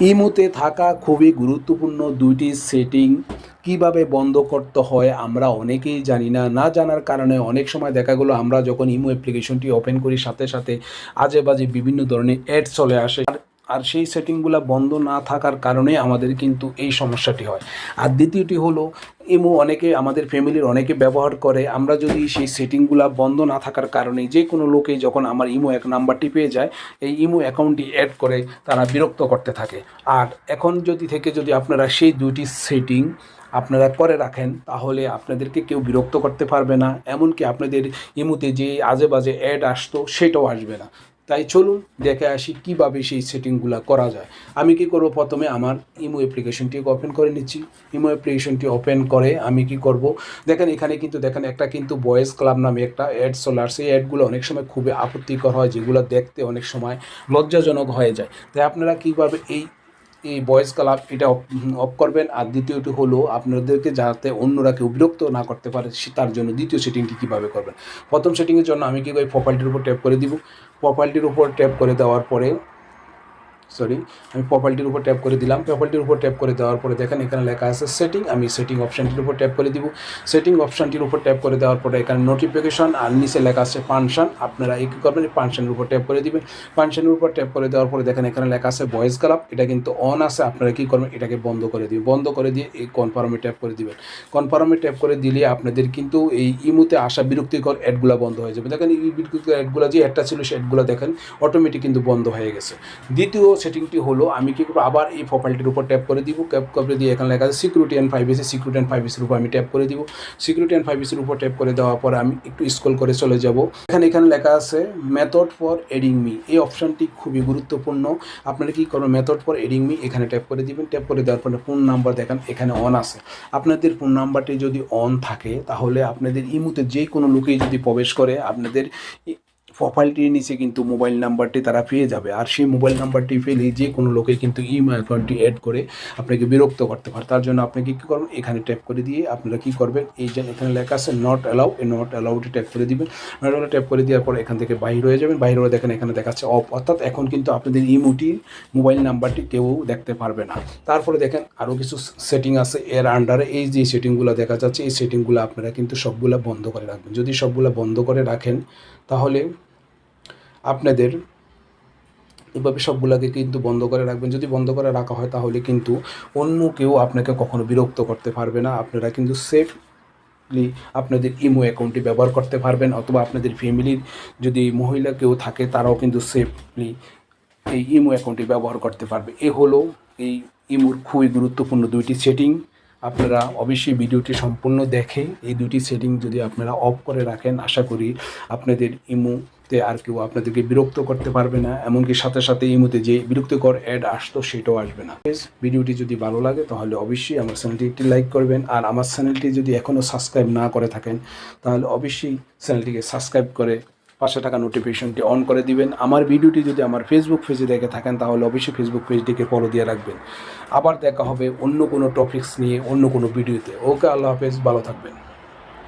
ইমোতে থাকা খুবই গুরুত্বপূর্ণ দুইটি সেটিং কীভাবে বন্ধ করতে হয় আমরা অনেকেই জানি না। না জানার কারণে অনেক সময় দেখা গেলো আমরা যখন ইমো অ্যাপ্লিকেশনটি ওপেন করি, সাথে সাথে আজে বাজে বিভিন্ন ধরনের অ্যাড চলে আসে। আর- সেই সেটিংগুলো বন্ধ না থাকার কারণে আমাদের কিন্তু এই সমস্যাটি হয়। আর দ্বিতীয়টি হলো ইমো অনেকে, আমাদের ফ্যামিলির অনেকে ব্যবহার করে। আমরা যদি সেই সেটিংগুলো বন্ধ না থাকার কারণে যে কোনো লোকেই যখন আমার ইমো এক নাম্বারটি পেয়ে যায়, এই ইমো অ্যাকাউন্টটি অ্যাড করে তারা বিরক্ত করতে থাকে। আর এখন যদি থেকে যদি আপনারা সেই দুইটি সেটিং আপনারা করে রাখেন, তাহলে আপনাদেরকে কেউ বিরক্ত করতে পারবে না। এমনকি আপনাদের ইমুতে যে আজে বাজে অ্যাড আসতো, সেটাও আসবে না। তাই চলুন দেখে আসি কীভাবে সেই সেটিংগুলো করা যায়। আমি কি করব প্রথমে আমার ইমো অ্যাপ্লিকেশনটি ওপেন করে নিচ্ছি। ইমো অ্যাপ্লিকেশনটি ওপেন করে আমি কি করব? দেখেন এখানে কিন্তু, দেখেন একটা কিন্তু বয়েস ক্লাব নামে একটা অ্যাড সোলার, সেই অ্যাডগুলো অনেক সময় খুবই আপত্তিকর হয়, যেগুলো দেখতে অনেক সময় লজ্জাজনক হয়ে যায়। তাই আপনারা কীভাবে এই এই বয়েস ক্লাব এটা অফ করবেন। আর দ্বিতীয়টি হলো আপনাদেরকে যাতে অন্যরা কেউ বিরক্ত না করতে পারে তার জন্য দ্বিতীয় সেটিংটি কীভাবে করবেন? প্রথম সেটিংয়ের জন্য আমি কী করি? প্রোফাইলটির উপর ট্যাপ করে দিব। প্রোফাইলটির উপর ট্যাপ করে দেওয়ার পরে সরি আমি প্রপার্টির উপর ট্যাপ করে দিলাম। প্রপার্টির উপর ট্যাপ করে দেওয়ার পরে দেখেন এখানে লেখা আছে সেটিং আমি সেটিং অপশানটির উপর ট্যাপ করে দিব। সেটিং অপশানটির উপর ট্যাপ করে দেওয়ার পরে এখানে নোটিফিকেশন আর নিচে লেখা আছে পানশন আপনারা এই কী করবেন? পানশনের উপর ট্যাপ করে দিবেন। পানশনের উপর ট্যাপ করে দেওয়ার পরে দেখেন এখানে লেখা আছে ভয়েস ক্লাব এটা কিন্তু অন আছে, আপনারা কী করবেন? এটাকে বন্ধ করে দিবেন বন্ধ করে দিয়ে এই কনফার্মে ট্যাপ করে দিবেন। কনফার্মে ট্যাপ করে দিলে আপনাদের কিন্তু এই ইমুতে আসা বিরক্তিকর অ্যাডগুলো বন্ধ হয়ে যাবে। দেখেন এই বিরক্তিকর অ্যাডগুলো যে অ্যাডটা ছিল সেই অ্যাডগুলো দেখেন অটোমেটিক কিন্তু বন্ধ হয়ে গেছে। দ্বিতীয় সেটিংটি হলো, আমি কী করব? আবার এই প্রোফাইলটির উপর ট্যাপ করে দিব। ট্যাপ করে দিয়ে এখানে লেখা আছে security and privacy security and প্রাইভেসির উপর আমি ট্যাপ করে দিব। সিকিউরিটি অ্যান্ড প্রাইভেসির উপর ট্যাপ করে দেওয়ার পরে আমি একটু স্ক্রল করে চলে যাব। এখানে এখানে লেখা আছে মেথড ফর এডিং মি এই অপশানটি খুবই গুরুত্বপূর্ণ। আপনারা কি করবেন মেথড ফর এডিং মি এখানে ট্যাপ করে দিবেন। ট্যাপ করে দেওয়ার পরে ফোন নাম্বার দেখেন, এখানে অন আছে। আপনাদের ফোন নাম্বারটি যদি অন থাকে, তাহলে আপনাদের ইমুতে যে কোনো লোকেই যদি প্রবেশ করে, আপনাদের প্রোফাইলটির নিচে কিন্তু মোবাইল নাম্বারটি তারা পেয়ে যাবে। আর সেই মোবাইল নাম্বারটি পেলে যে কোনো লোকে কিন্তু ইমেল অ্যাকাউন্টটি অ্যাড করে আপনাকে বিরক্ত করতে পারে। তার জন্য আপনাকে কী করবেন? এখানে ট্যাপ করে দিয়ে আপনারা কী করবেন? এই যে এখানে লেখা আছে নট অ্যালাউ এই নট অ্যালাউটি ট্যাপ করে দিবেন। নট অ্যালাউ ট্যাপ করে দেওয়ার পর এখান থেকে বাইর হয়ে যাবেন। বাইরে হয়ে দেখেন এখানে দেখাচ্ছে অফ অর্থাৎ এখন কিন্তু আপনাদের ইমোটি মোবাইল নাম্বারটি কেউ দেখতে পারবে না। তারপরে দেখেন আরও কিছু সেটিং আছে। এর আন্ডারে এই যে সেটিংগুলো দেখা যাচ্ছে, এই সেটিংগুলো আপনারা কিন্তু সবগুলা বন্ধ করে রাখবেন। যদি সবগুলা বন্ধ করে রাখেন, তাহলে আপনাদের এভাবে সবগুলোকে কিন্তু বন্ধ করে রাখবেন। যদি বন্ধ করে রাখা হয় তাহলে কিন্তু অন্য কেউ আপনাকে কখনো বিরক্ত করতে পারবে না। আপনারা কিন্তু সেফলি আপনাদের ইমো অ্যাকাউন্টটি ব্যবহার করতে পারবেন অথবা আপনাদের ফ্যামিলির যদি মহিলা কেউ থাকে তারাও কিন্তু সেফলি এই ইমো অ্যাকাউন্টটি ব্যবহার করতে পারবে। এ হলো এই ইমোর খুবই গুরুত্বপূর্ণ দুইটি সেটিং আপনারা অবশ্যই ভিডিওটি সম্পূর্ণ দেখে এই দুটি সেটিং যদি আপনারা অফ করে রাখেন, আশা করি আপনাদের ইমোতে আর কেউ আপনাদেরকে বিরক্ত করতে পারবে না, এমনকি সাথে সাথে ইমোতে যে বিরক্তিকর অ্যাড আসতো সেটাও আসবে না। ভিডিওটি যদি ভালো লাগে, তাহলে অবশ্যই আমার চ্যানেলটি একটি লাইক করবেন, আর আমার চ্যানেলটি যদি এখনও সাবস্ক্রাইব না করে থাকেন, তাহলে অবশ্যই চ্যানেলটিকে সাবস্ক্রাইব করে পাশে থাকা নোটিফিকেশনটি অন করে দিবেন। আমার ভিডিওটি যদি আমার ফেসবুক পেজে দেখে থাকেন, তাহলে অবশ্যই ফেসবুক পেজটিকে ফলো দিয়ে রাখবেন। আবার দেখা হবে অন্য কোনো টপিকস নিয়ে, অন্য কোনো ভিডিওতে ওকে আল্লাহ হাফেজ, ভালো থাকবেন।